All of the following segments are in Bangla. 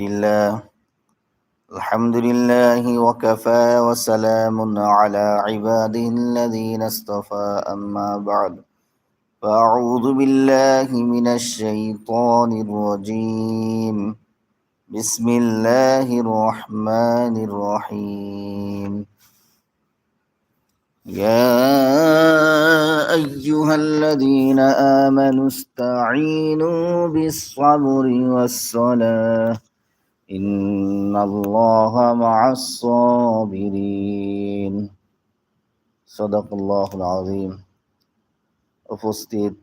لله. الحمد لله وكفى وسلام على عباده الذين اصطفى. أما بعد فأعوذ بالله من الشيطان الرجيم. بسم الله الرحمن الرحيم. يا أيها الذين آمنوا استعينوا بالصبر والصلاة. إن الله مع الصابرين صدق الله العظيم উপস্থিত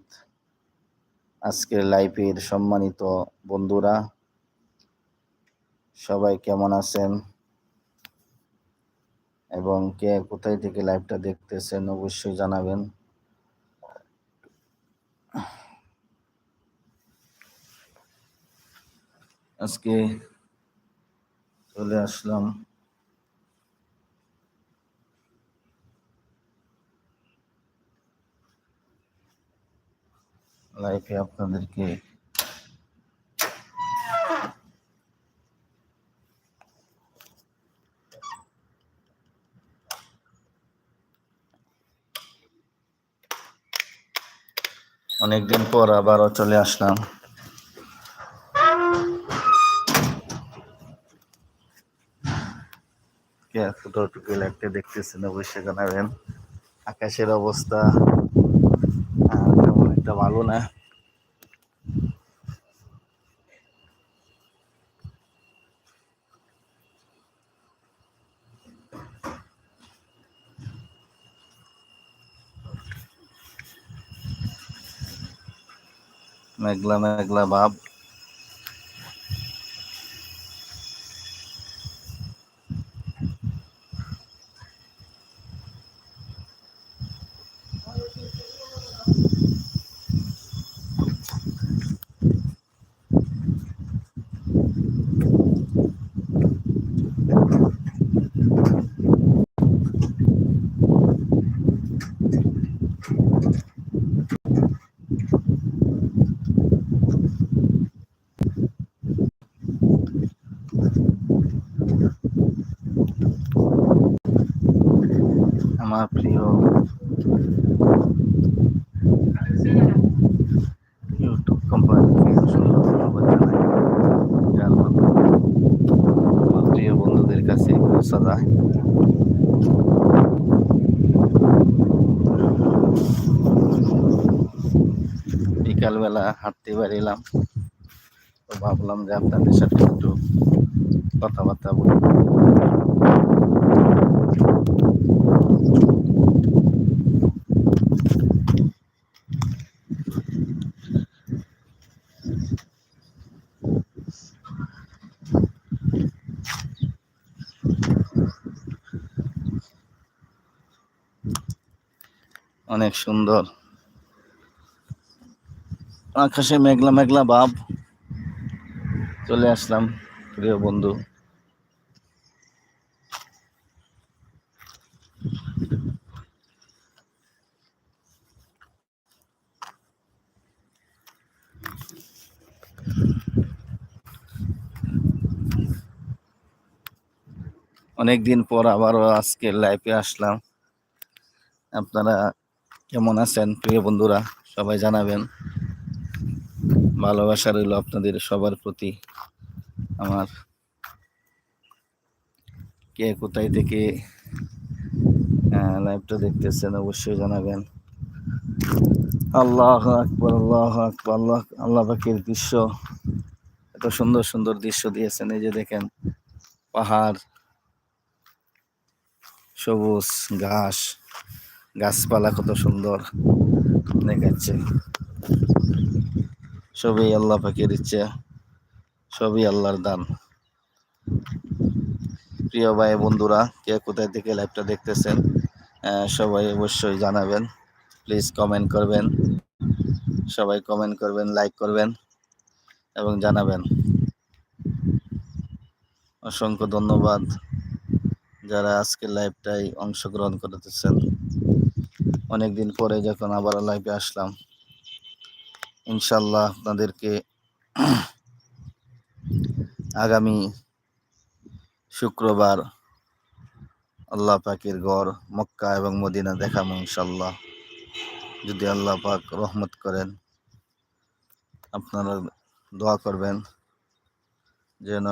আজকের লাইফের সম্মানিত বন্ধুরা সবাই কেমন আছেন এবং কে কোথায় থেকে লাইভটা দেখতেছেন অবশ্যই জানাবেন আজকে চলে আসলাম। লাইফে আপনাদেরকে অনেকদিন পর আবারও চলে আসলাম। কে ফটোটুকু লাগতে দেখতেছেন অবশ্যই জানাবেন। আকাশের অবস্থা তেমন একটা ভালো না। মেঘলা মেঘলা ভাব আমার প্রিয়। ইউটিউব কোম্পানি আমার প্রিয় বন্ধুদের কাছে পৌঁছা বিকালবেলা হাঁটতে বেরিলাম। তো ভাবলাম যে আপনাদের সাথে একটু কথাবার্তা বলি। অনেক সুন্দর। আকাশে মেঘলা মেঘলা ভাব চলে আসলাম প্রিয় বন্ধু। অনেকদিন পর আবারও আজকে লাইভে আসলাম। আপনারা কেমন আছেন? প্রিয় বন্ধুরা, সবাই জানাবেন। ভালোবাসা রইল আপনাদের সবার প্রতি। আমার কে কোথায় থেকে লাইভটা দেখতেছেন অবশ্যই জানাবেন। আল্লাহ আকবর আল্লাহ আকবর, আল্লাহ আল্লাহ পাখির দৃশ্য। এত সুন্দর সুন্দর দৃশ্য দিয়েছেন। এই যে দেখেন, পাহাড় সবুজ ঘাস, গাছপালা কত সুন্দর দেখাচ্ছে সবই আল্লাহ পাখির ইচ্ছে, সবই আল্লাহর দান। প্রিয় ভাই বন্ধুরা, কে কোথায় থেকে লাইভটা দেখতেছেন সবাই অবশ্যই জানাবেন। প্লিজ কমেন্ট করবেন, সবাই কমেন্ট করবেন লাইক করবেন এবং জানাবেন। অসংখ্য ধন্যবাদ। যারা আজকের লাইভটাই অংশগ্রহণ করতেছেন, অনেকদিন পরে যখন আবার লাইভে আসলাম ইনশাল্লাহ আপনাদেরকে আগামী শুক্রবার আল্লাহ পাকের গড় মক্কা এবং মদিনা দেখাবো ইনশাল্লাহ যদি আল্লাহ পাক রহমত করেন, আপনারা দোয়া করবেন যেন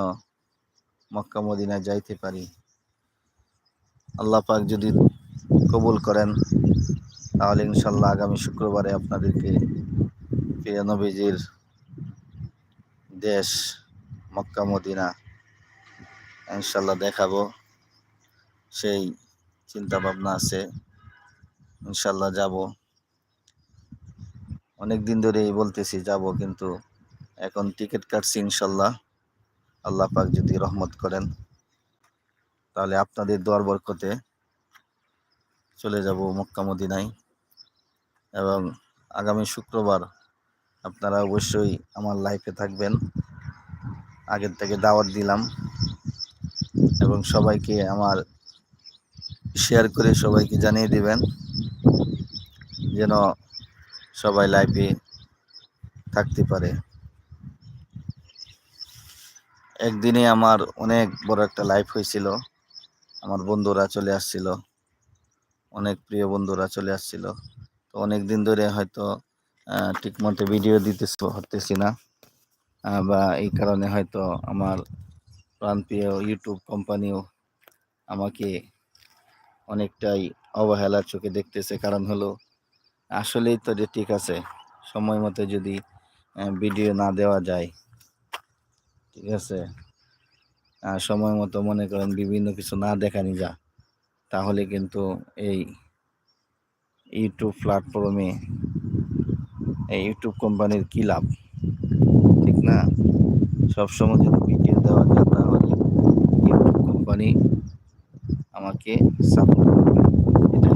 মক্কা মদিনায় যাইতে পারি। আল্লাহ পাক যদি কবুল করেন, তাহলে ইনশাল্লাহ আগামী শুক্রবারে আপনাদেরকে প্রিয় নবীজির দেশ মক্কা, মদিনা ইনশাল্লাহ দেখাবো। সেই চিন্তা ভাবনা আছে ইনশাল্লাহ যাব। অনেক দিন ধরেই বলতেছি যাব, কিন্তু এখন টিকিট কাটছি ইনশাল্লাহ আল্লাহ পাক যদি রহমত করেন। তাহলে আপনাদের দোয়ার বরকতে চলে যাব মক্কা মদিনায়। এবং আগামী শুক্রবার আপনারা অবশ্যই আমার লাইফে থাকবেন। আগের থেকে দাওয়াত দিলাম। এবং সবাইকে আমার শেয়ার করে সবাইকে জানিয়ে দিবেন যেন সবাই লাইফে থাকতে পারে। একদিনে আমার অনেক বড় একটা লাইফ হয়েছিল। আমার বন্ধুরা চলে আসছিল। অনেক প্রিয় বন্ধুরা চলে আসছিল। তো অনেক দিন ধরে হয়তো ঠিকমতো ভিডিও দিতে পারতেছি না। বা এই কারণে হয়তো আমার প্রাণপ্রিয় ইউটিউব কোম্পানিও আমাকে অনেকটাই অবহেলার চোখে দেখতেছে। কারণ হলো, আসলেই তো যে ঠিক আছে, সময় মতো যদি ভিডিও না দেওয়া যায়, ঠিক আছে? সময় মতো মনে করেন বিভিন্ন কিছু না দেখানি যা, তাহলে কিন্তু এই ইউটিউব প্ল্যাটফর্মে এই ইউটিউব কোম্পানির কী লাভ? ঠিক না? সবসময় যদি ভিডিও দেওয়া যায় তাহলে ইউটিউব কোম্পানি আমাকে সাপোর্ট করবে। এটাই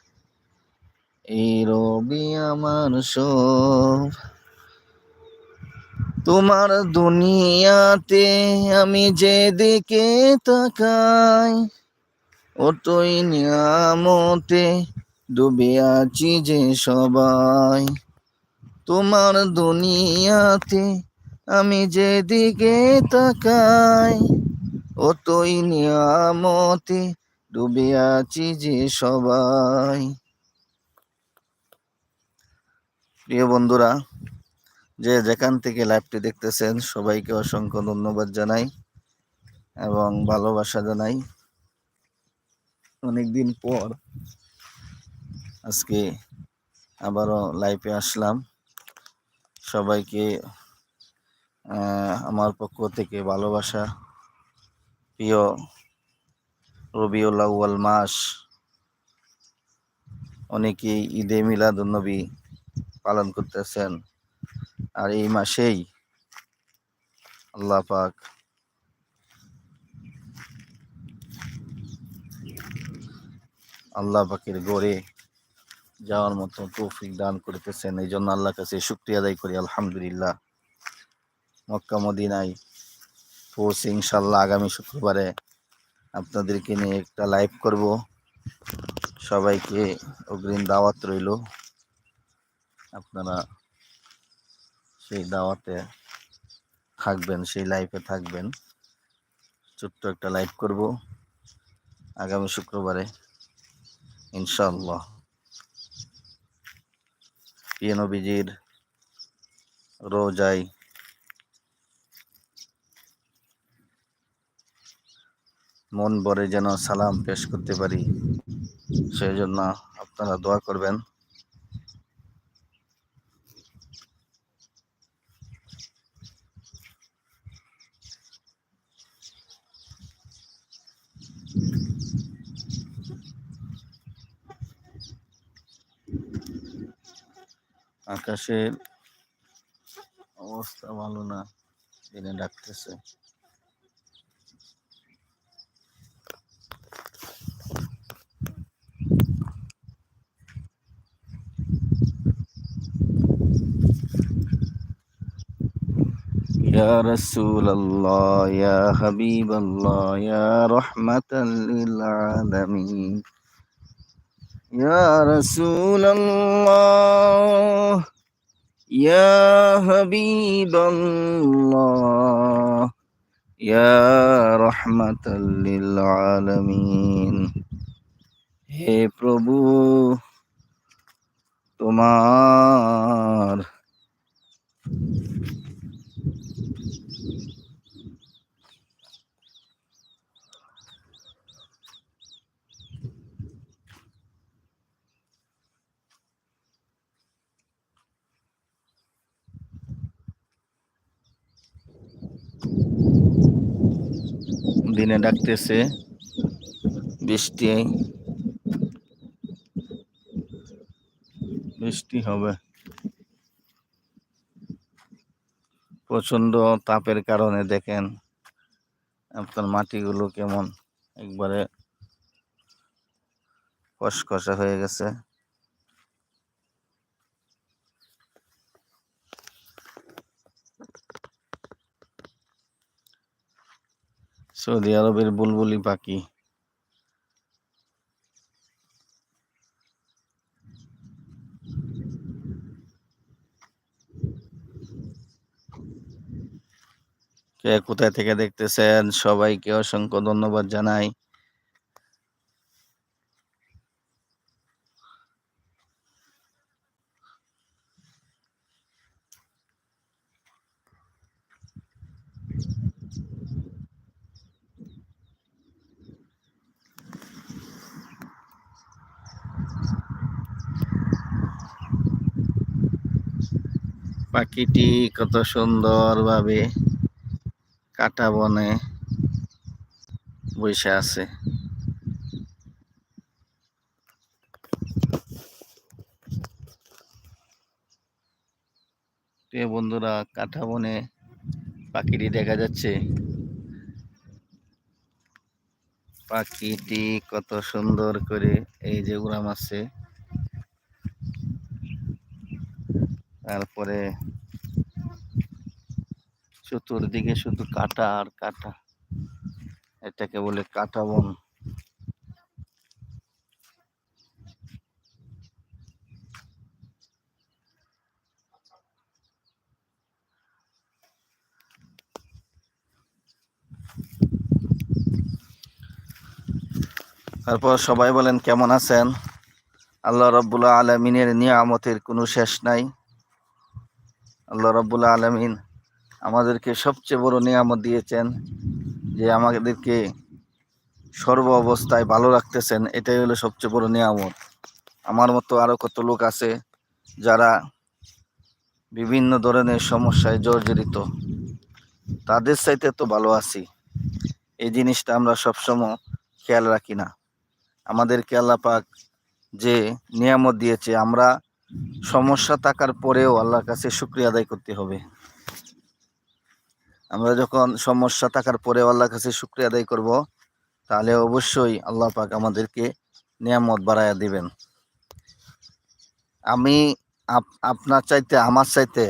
এই রবি আমার সব। তোমার দুনিয়াতে আমি যেদিকে তাকাই ওটই নিয়ামতে ডুবে আছি যে সবাই। তোমার দুনিয়াতে আমি যেদিকে তাকাই ওটই নিয়ামতে ডুবে আছি যে সবাই। প্রিয় বন্ধুরা, যে যেখান থেকে লাইভটি দেখতেছেন, সবাইকে অসংখ্য ধন্যবাদ জানাই এবং ভালোবাসা জানাই। অনেকদিন পর আজকে আবারও লাইভে আসলাম। সবাইকে আমার পক্ষ থেকে ভালোবাসা। প্রিয় রবিউল আউ্য়াল মাস, অনেকেই ঈদে মিলাদুন্নবী পালন করতেছেন। আর এই মাসেই আল্লাহ পাক আল্লাহ পাকের গড়ে যাওয়ার মতো তৌফিক দান করতেছেন। এই জন্য আল্লাহ কাছে শুক্রিয়া আদায় করি, আলহামদুলিল্লাহ। মক্কা, মদিনায় পৌঁছে ইনশাল্লাহ আগামী শুক্রবারে আপনাদেরকে নিয়ে একটা লাইভ করব। সবাইকে অগ্রিম দাওয়াত রইল। আপনারা সেই দাওয়াতে থাকবেন, সেই লাইফে থাকবেন। ছোট্ট একটা লাইভ করব আগামী শুক্রবারে ইনশাল্লাহ পিএনবিজির রোজাই মন ভরে যেন সালাম পেশ করতে পারি সেই জন্য আপনারা দোয়া করবেন। আকাশের অবস্থা ভালো না দিনে ডাকতেছে يا رسول الله يا حبيب الله يا رحمة للعالمين يا رسول الله يا حبيب الله يا رحمة للعالمين হে প্রভু তোমার দিনে ডাকতেছে, বৃষ্টি বৃষ্টি হবে। প্রচণ্ড তাপের কারণে দেখেন আপনার মাটিগুলো কেমন, একবারে কসকসা হয়ে গেছে। সৌদি আরবের বুলবুলি পাখি। কে কোথায় থেকে দেখতেছেন? সবাইকে অসংখ্য ধন্যবাদ জানাই। পাখিটি কত সুন্দরভাবে কাটা বনে বসে আছে। বন্ধুরা, কাটা বনে পাখিটি দেখা যাচ্ছে। পাখিটি কত সুন্দর করে এই যে উড়াম আছে তারপরে চতুর্দিকে শুধু কাটা আর কাটা। এটাকে বলে কাটা বন। তারপর সবাই বলেন, কেমন আছেন? আল্লাহ রব্বুল্লাহ আলমিনের নিয়ামতের কোনো শেষ নাই। আল্লাহ রব্বুল্লাহ আলমিন আমাদেরকে সবচেয়ে বড় নিয়ামত দিয়েছেন যে আমাদেরকে সর্ব অবস্থায় ভালো রাখতেছেন, এটাই হলো সবচেয়ে বড় নিয়ামত। আমার মতো আরও কত লোক আছে যারা বিভিন্ন ধরনের সমস্যায় জর্জরিত, তাদের চাইতে তো ভালো আছি। এই জিনিসটা আমরা সবসময় খেয়াল রাখি না। আমাদেরকে আল্লাহ পাক যে নিয়ামত দিয়েছে, আমরা সমস্যা থাকার পরেও আল্লাহর কাছে শুক্রিয়া আদায় করতে হবে। আমরা যখন সমস্যা থাকার পরেও আল্লাহর কাছে শুক্রিয়া আদায় করব, তাহলে অবশ্যই আল্লাহ পাক আমাদেরকে নিয়ামত বাড়াইয়া দিবেন। আমি আপনার চাইতে, আমার চাইতে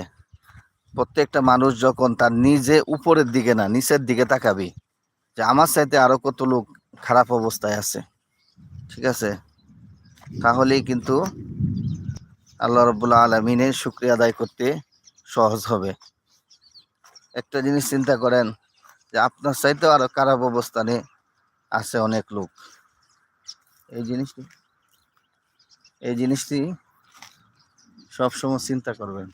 প্রত্যেকটা মানুষ যখন তার নিজে উপরের দিকে না, নিচের দিকে তাকাবি, যে আমার চাইতে আরও কত লোক খারাপ অবস্থায় আছে, ঠিক আছে? তাহলেই কিন্তু আল্লাহ রবুল্লা আলমিনের শুক্রিয়া আদায় করতে সহজ হবে। একটা জিনিস চিন্তা করেন যে আপনার চাইতেও আরও খারাপ অবস্থানে আছে অনেক লোক। এই জিনিসটি এই জিনিসটি সবসময় চিন্তা করবেন।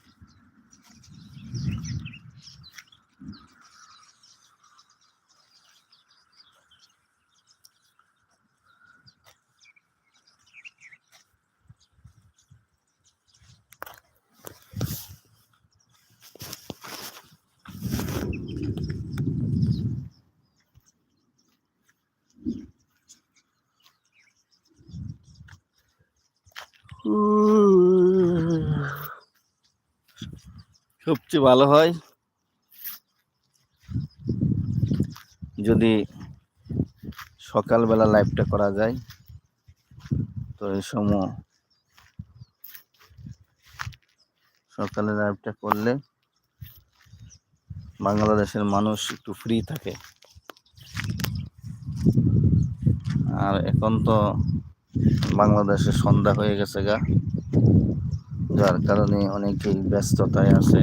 সবচেয়ে ভালো হয়। যদি সকালবেলা লাইভটা করা যায়, তো এই সময় সকালে লাইভটা করলে বাংলাদেশের মানুষ একটু ফ্রি থাকে। আর এখন তো বাংলাদেশে সন্ধ্যা হয়ে গেছে গা। যার কারণে অনেকেই ব্যস্ততায় আছে।